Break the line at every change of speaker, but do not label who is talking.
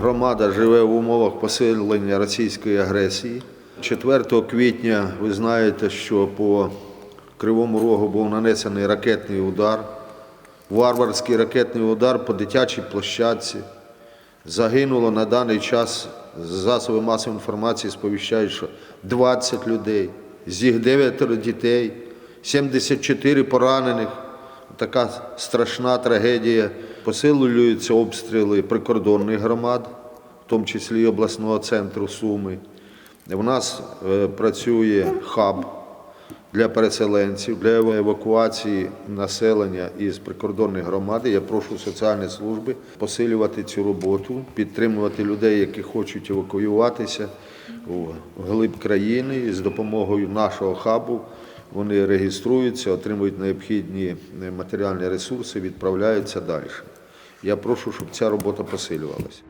громада живе в умовах посилення російської агресії. 4 квітня ви знаєте, що по Кривому Рогу був нанесений ракетний удар, варварський ракетний удар по дитячій площадці. Загинуло на даний час засоби масової інформації сповіщають, що 20 людей, з їх 9 дітей, 74 поранених. Така страшна трагедія. Посилюються обстріли прикордонних громад, в тому числі і обласного центру Суми. У нас е, працює хаб для переселенців, для евакуації населення із прикордонних громад. Я прошу соціальні служби посилювати цю роботу, підтримувати людей, які хочуть евакуюватися у глиб країни. З допомогою нашого хабу вони реєструються, отримують необхідні е, матеріальні ресурси, відправляються далі. Я прошу, щоб ця робота посилювалася.